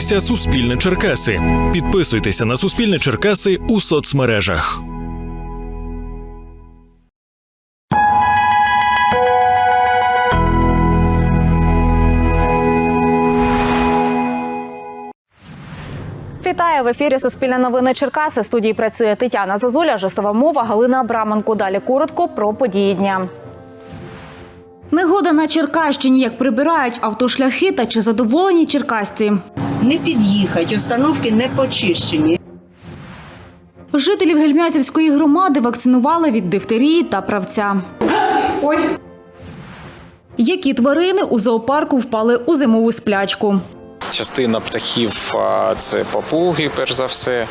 дивитеся Суспільне Черкаси. Підписуйтеся на Суспільне Черкаси у соцмережах. Вітаю в ефірі Суспільне новини Черкаси. В студії працює Тетяна Зазуля, жестова мова, Галина Абраменко. Далі коротко про події дня. Негода на Черкащині, як прибирають автошляхи та чи задоволені черкасці. Не під'їхать, установки не почищені. Жителів Гельмязівської громади вакцинували від дифтерії та правця. Ой, Які тварини у зоопарку впали у зимову сплячку? Частина птахів це папуги, перш за все.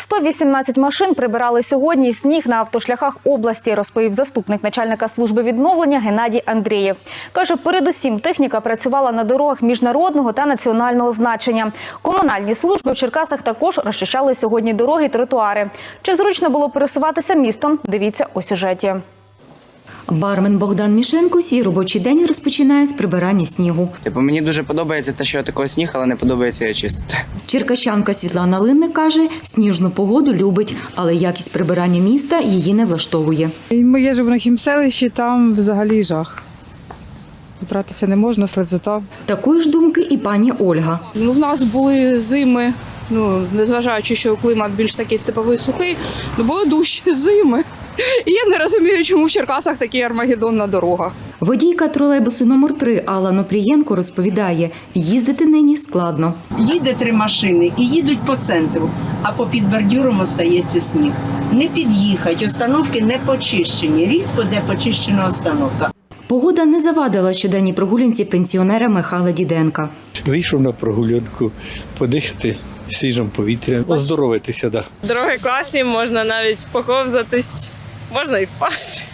118 машин прибирали сьогодні сніг на автошляхах області, розповів заступник начальника служби відновлення Геннадій Андрієв. Каже, передусім техніка працювала на дорогах міжнародного та національного значення. Комунальні служби в Черкасах також розчищали сьогодні дороги і тротуари. Чи зручно було пересуватися містом? Дивіться у сюжеті. Бармен Богдан Мішенко свій робочий день розпочинає з прибирання снігу. Типу, мені дуже подобається те, що я такого сніг, але не подобається його чистити. Черкащанка Світлана Линник каже, сніжну погоду любить, але якість прибирання міста її не влаштовує. Ми- живу на хімселищі, там взагалі жах. Збиратися не можна, слезота. Такої ж думки і пані Ольга. Ну, в нас були зими, ну, незважаючи, що клімат більш такий степовий сухий, ну були дужчі зими. І я не розумію, чому в Черкасах такий армагеддон на дорогах. Водійка тролейбусу номер 3 Алла Нопрієнко розповідає, їздити нині складно. Їде три машини і їдуть по центру, а по під бордюром остається сніг. Не під'їхать, установки не почищені. Рідко де почищена установка. Погода не завадила щоденній прогулянці пенсіонера Михайла Діденка. Вийшов на прогулянку, подихати свіжим повітрям, оздоровитися. Да. Дороги класні, можна навіть поковзатись, можна і впасти.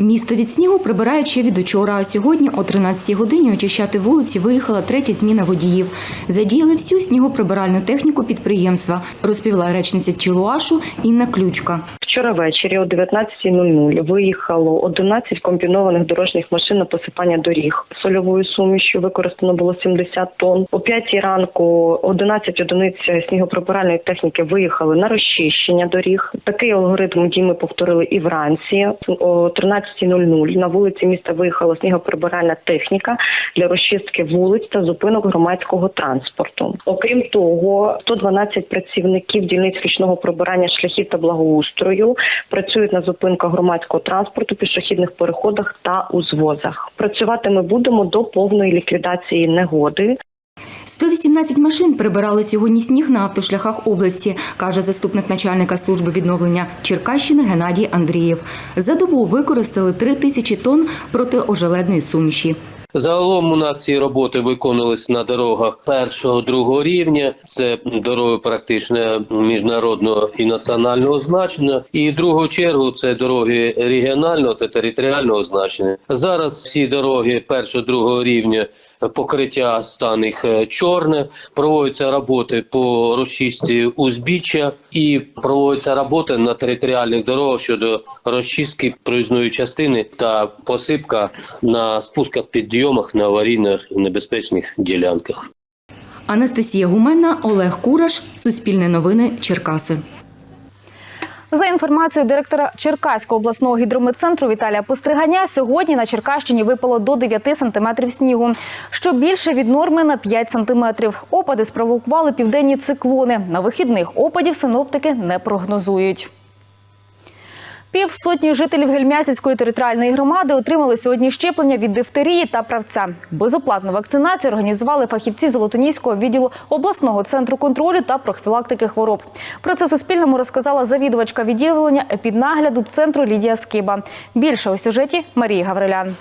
Місто від снігу прибирають ще від учора, а сьогодні о 13-й годині очищати вулиці виїхала третя зміна водіїв. Задіяли всю снігоприбиральну техніку підприємства, розповіла речниця Чилуашу Інна Ключка. Вчора ввечері о 19.00 виїхало 11 комбінованих дорожніх машин на посипання доріг. Сольовою сумішю використано було 70 тонн. О 5 ранку 11 одиниць снігоприбиральної техніки виїхали на розчищення доріг. Такий алгоритм дій ми повторили і вранці. О 13.00 на вулиці міста виїхала снігоприбиральна техніка для розчистки вулиць та зупинок громадського транспорту. Окрім того, 112 працівників дільниць річного прибирання шляхів та благоустрою працюють на зупинках громадського транспорту, пішохідних переходах та узвозах. Працювати ми будемо до повної ліквідації негоди. 118 машин прибирали сьогодні сніг на автошляхах області, каже заступник начальника служби відновлення Черкащини Геннадій Андрієв. За добу використали 3 тисячі тонн протиожеледної суміші. Загалом у нас ці роботи виконувалися на дорогах першого другого рівня. Це дороги практично міжнародного і національного значення. І в другу чергу це дороги регіонального та територіального значення. Зараз всі дороги першого другого рівня покриття стан е, чорне. Проводяться роботи по розчистці узбіччя і проводяться роботи на територіальних дорогах щодо розчистки проїзної частини та посипка на спусках підйомах на аварійних небезпечних ділянках. Анастасія Гуменна, Олег Кураш, Суспільне новини, Черкаси. За інформацією директора Черкаського обласного гідрометцентру Віталія Постриганя, сьогодні на Черкащині випало до 9 сантиметрів снігу, що більше від норми на 5 сантиметрів. Опади спровокували південні циклони. На вихідних опадів синоптики не прогнозують. Півсотні жителів Гельмязівської територіальної громади отримали сьогодні щеплення від дифтерії та правця. Безоплатну вакцинацію організували фахівці Золотоніського відділу обласного центру контролю та профілактики хвороб. Про це Суспільному розказала завідувачка відділення епіднагляду центру Лідія Скиба. Більше у сюжеті Марії Гаврилян.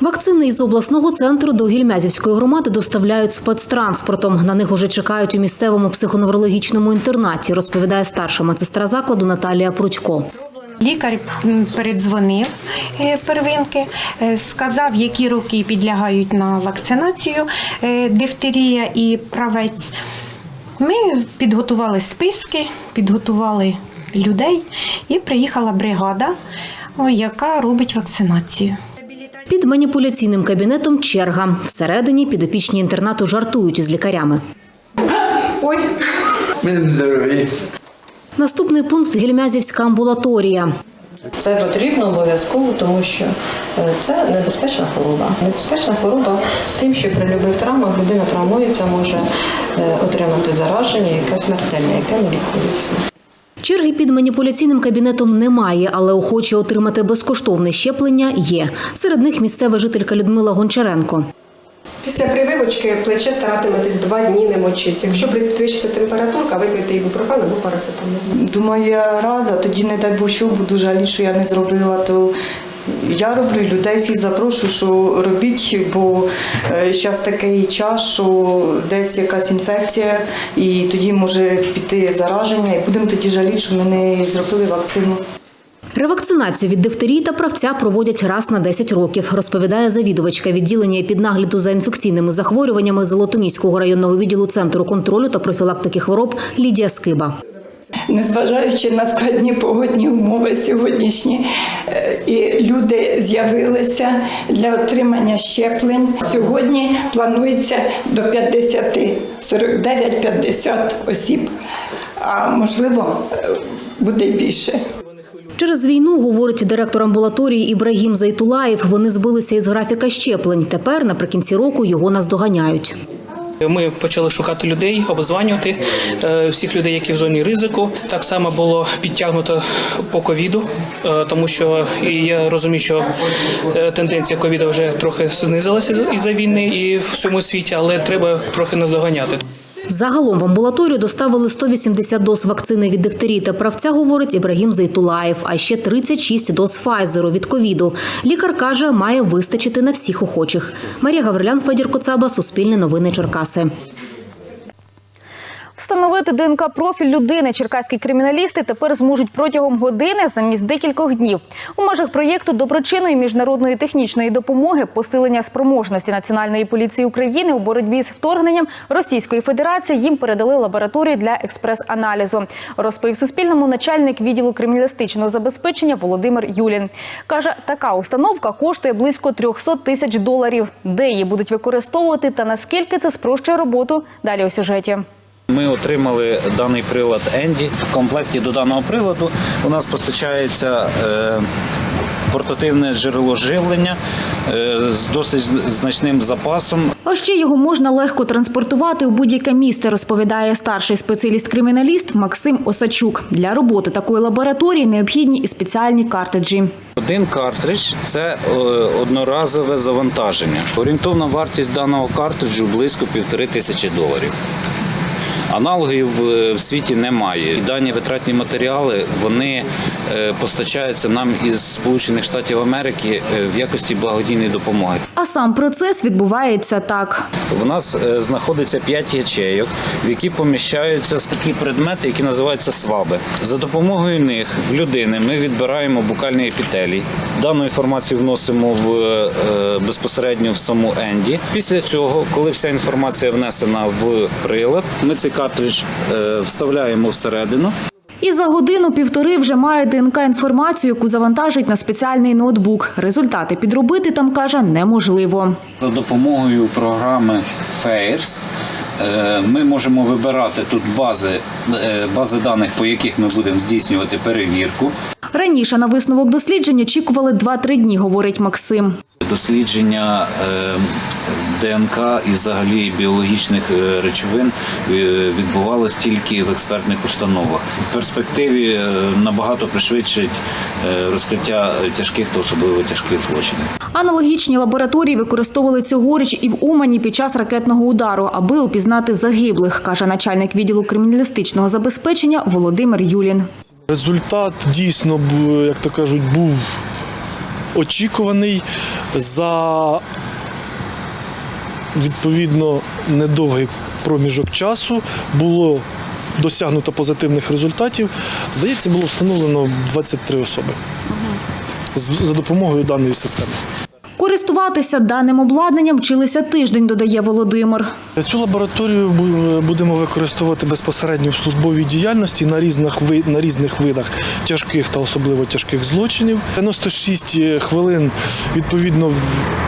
Вакцини із обласного центру до Гільмязівської громади доставляють спецтранспортом. На них уже чекають у місцевому психоневрологічному інтернаті, розповідає старша медсестра закладу Наталія Прудько. Лікар передзвонив е, первинки, е, сказав, які роки підлягають на вакцинацію е, дифтерія і правець. Ми підготували списки, підготували людей і приїхала бригада, яка робить вакцинацію. Під маніпуляційним кабінетом черга. Всередині підопічні інтернату жартують із лікарями. Ой, Наступний пункт гельмязівська амбулаторія. Це потрібно обов'язково, тому що е, це небезпечна хвороба. Небезпечна хвороба тим, що при любих травмах людина травмується, може е, отримати зараження, яке смертельне, яке не лікується. Черги під маніпуляційним кабінетом немає, але охочі отримати безкоштовне щеплення є. Серед них місцева жителька Людмила Гончаренко. Після прививочки плече старатиметесь два дні не мочити. Якщо підвищиться температурка, випийте ібупрофен або парацетамол. Думаю, я раз, а тоді не дай Бог, що буду жаліти, що я не зробила, то я роблю людей всіх запрошую, що робіть, бо зараз такий час, що десь якась інфекція, і тоді може піти зараження, і будемо тоді жаліти, що ми не зробили вакцину. Ревакцинацію від дифтерії та правця проводять раз на 10 років, розповідає завідувачка відділення піднагляду за інфекційними захворюваннями Золотоніського районного відділу Центру контролю та профілактики хвороб Лідія Скиба. Незважаючи на складні погодні умови сьогоднішні, е, і люди з'явилися для отримання щеплень. Сьогодні планується до 50, 49-50 осіб, а можливо е, буде більше. Через війну, говорить директор амбулаторії Ібрагім Зайтулаєв, вони збилися із графіка щеплень. Тепер, наприкінці року, його наздоганяють. Ми почали шукати людей, обзванювати е, всіх людей, які в зоні ризику. Так само було підтягнуто по ковіду, е, тому що я розумію, що е, тенденція ковіду вже трохи знизилася із-за війни і в всьому світі, але треба трохи наздоганяти. Загалом в амбулаторію доставили 180 доз вакцини від дифтерії та правця, говорить Ібрагім Зайтулаєв, а ще 36 доз Файзеру від ковіду. Лікар каже, має вистачити на всіх охочих. Марія Гаврилян, Федір Коцаба, Суспільне новини Черкаси. Встановити ДНК профіль людини черкаські криміналісти тепер зможуть протягом години замість декількох днів. У межах проєкту доброчинної міжнародної технічної допомоги посилення спроможності Національної поліції України у боротьбі з вторгненням Російської Федерації їм передали лабораторію для експрес-аналізу. Розповів Суспільному начальник відділу криміналістичного забезпечення Володимир Юлін. Каже, така установка коштує близько 300 тисяч доларів. Де її будуть використовувати та наскільки це спрощує роботу? Далі у сюжеті. Ми отримали даний прилад Енді. В комплекті до даного приладу у нас постачається е, портативне джерело живлення е, з досить значним запасом. А ще його можна легко транспортувати у будь-яке місце, розповідає старший спеціаліст-криміналіст Максим Осачук. Для роботи такої лабораторії необхідні і спеціальні картриджі. Один картридж це е, одноразове завантаження. Орієнтовна вартість даного картриджу близько півтори тисячі доларів. Аналогів е, в світі немає. Дані витратні матеріали вони е, постачаються нам із Сполучених Штатів Америки е, в якості благодійної допомоги. А сам процес відбувається так. В нас знаходиться 5 ячейок, в які поміщаються такі предмети, які називаються сваби. За допомогою них в людини ми відбираємо букальний епітелій. Дану інформацію вносимо в безпосередньо в саму Енді. Після цього, коли вся інформація внесена в прилад, ми цей картридж е, вставляємо всередину. І за годину-півтори вже має ДНК інформацію, яку завантажують на спеціальний ноутбук. Результати підробити там каже неможливо. За допомогою програми FAIRS е, ми можемо вибирати тут бази, е, бази даних, по яких ми будемо здійснювати перевірку. Раніше на висновок досліджень очікували 2-3 дні, говорить Максим. Дослідження ДНК і взагалі біологічних е, речовин е, відбувалось тільки в експертних установах. В перспективі е, набагато пришвидшить розкриття тяжких та особливо тяжких злочинів. Аналогічні лабораторії використовували цьогоріч і в Умані під час ракетного удару, аби опізнати загиблих, каже начальник відділу криміналістичного забезпечення Володимир Юлін. Результат дійсно, як то кажуть, був очікуваний за відповідно недовгий проміжок часу. Було досягнуто позитивних результатів. Здається, було встановлено 23 особи за допомогою даної системи. Користуватися даним обладнанням вчилися тиждень, додає Володимир. Цю лабораторію будемо використовувати безпосередньо в службовій діяльності на різних на різних видах тяжких та особливо тяжких злочинів. 96 хвилин відповідно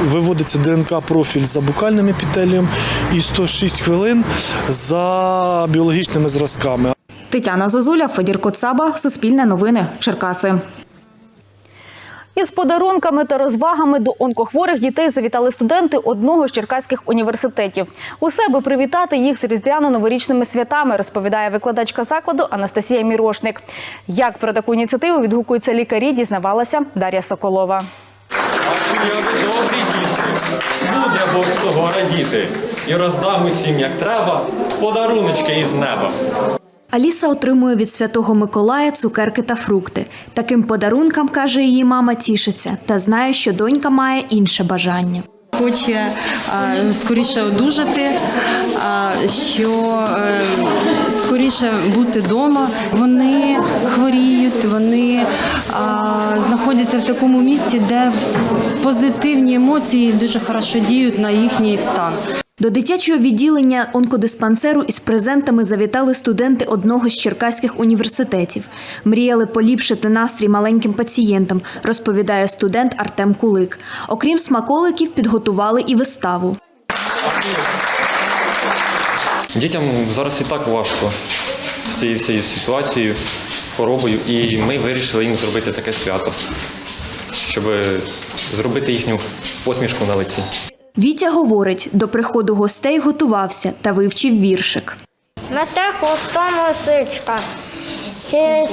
виводиться ДНК профіль за букальним епітелієм і 106 хвилин за біологічними зразками. Тетяна Зозуля, Федір Коцаба, Суспільне новини, Черкаси. Із подарунками та розвагами до онкохворих дітей завітали студенти одного з черкаських університетів. Усе аби привітати їх з різдвяно-новорічними святами, розповідає викладачка закладу Анастасія Мірошник. Як про таку ініціативу відгукуються лікарі, дізнавалася Дар'я Соколова. Буде Бог з того радіти і роздам усім, як треба, подаруночки із неба. Аліса отримує від святого Миколая цукерки та фрукти. Таким подарункам, каже її мама, тішиться та знає, що донька має інше бажання. Хоче а, скоріше одужати, що е, скоріше бути вдома. Вони хворіють, вони знаходяться в такому місці, де позитивні емоції дуже хорошо діють на їхній стан. До дитячого відділення онкодиспансеру із презентами завітали студенти одного з черкаських університетів. Мріяли поліпшити настрій маленьким пацієнтам, розповідає студент Артем Кулик. Окрім смаколиків, підготували і виставу. Дітям зараз і так важко з цією ситуацією, хворобою, і ми вирішили їм зробити таке свято, щоб зробити їхню посмішку на лиці. Вітя говорить, до приходу гостей готувався та вивчив віршик. Мете хвостом лисичка,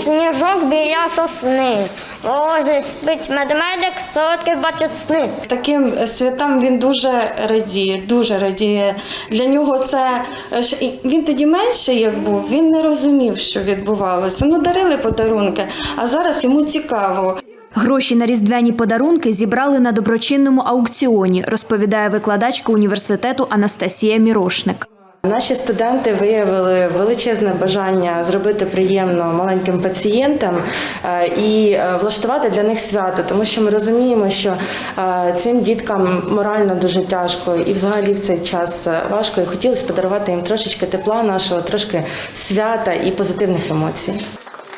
сніжок біля сосни. Ложи спить медмедик, солодкий бачить сни. Таким святам він дуже радіє, дуже радіє. Для нього це е, ж- він тоді менший, як був, він не розумів, що відбувалося. Ну, дарили подарунки, а зараз йому цікаво. Гроші на різдвяні подарунки зібрали на доброчинному аукціоні, розповідає викладачка університету Анастасія Мірошник. Наші студенти виявили величезне бажання зробити приємно маленьким пацієнтам е, і е, влаштувати для них свято, тому що ми розуміємо, що е, цим діткам морально дуже тяжко і взагалі в цей час важко. І хотілося подарувати їм трошечки тепла нашого, трошки свята і позитивних емоцій.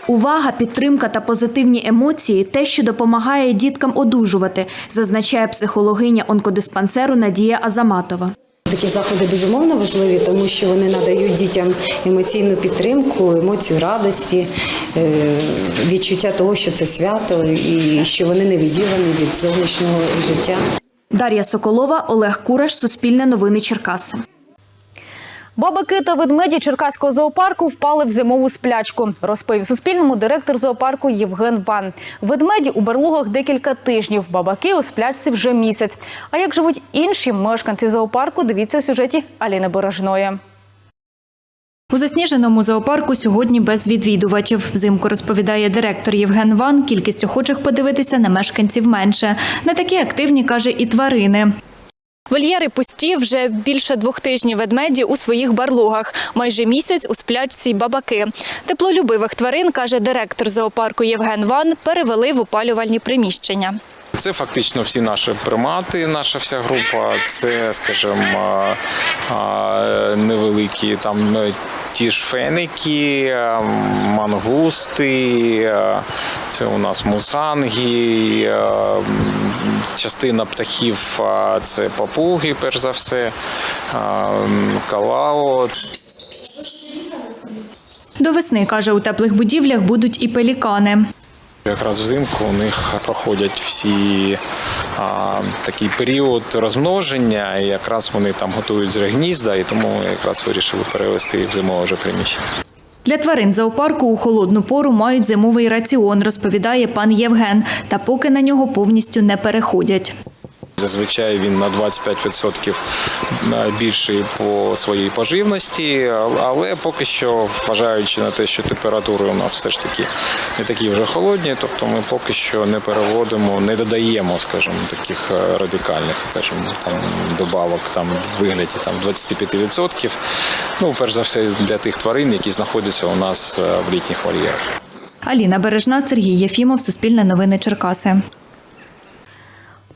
Увага, підтримка та позитивні емоції те, що допомагає діткам одужувати, зазначає психологиня онкодиспансеру Надія Азаматова. Такі заходи безумовно важливі, тому що вони надають дітям емоційну підтримку, емоцію радості, е, відчуття того, що це свято і що вони не відділені від зовнішнього життя. Дар'я Соколова, Олег Кураш, Суспільне новини Черкаси. Бабаки та ведмеді Черкаського зоопарку впали в зимову сплячку, розповів Суспільному директор зоопарку Євген Ван. Ведмеді у берлогах декілька тижнів, бабаки у сплячці вже місяць. А як живуть інші мешканці зоопарку, дивіться у сюжеті Аліни Бережної. У засніженому зоопарку сьогодні без відвідувачів. Взимку розповідає директор Євген Ван. Кількість охочих подивитися на мешканців менше. Не такі активні, каже, і тварини. Вольєри пусті вже більше двох тижнів ведмеді у своїх барлогах. Майже місяць у сплячці бабаки. Теплолюбивих тварин, каже директор зоопарку Євген Ван, перевели в опалювальні приміщення. Це фактично всі наші примати, наша вся група. Це, скажімо, невеликі там ті ж феники, е, мангусти, е, це у нас мусанги, е, частина птахів це папуги, перш за все, калао. До весни, каже, у теплих будівлях будуть і пелікани. Якраз взимку у них проходять всі а, такий період розмноження, і якраз вони там готують гнізда, і тому якраз вирішили перевести в зимове вже приміщення. Для тварин зоопарку у холодну пору мають зимовий раціон, розповідає пан Євген. Та поки на нього повністю не переходять. Зазвичай він на 25% більший по своїй поживності, але поки що, вважаючи на те, що температури у нас все ж таки не такі вже холодні, тобто ми поки що не переводимо, не додаємо, скажімо, таких е, радикальних, скажімо, там добавок там в вигляді там 25%. Ну, перш за все, для тих тварин, які знаходяться у нас е, в літніх вольєрах. Аліна Бережна, Сергій Єфімов, Суспільне новини Черкаси.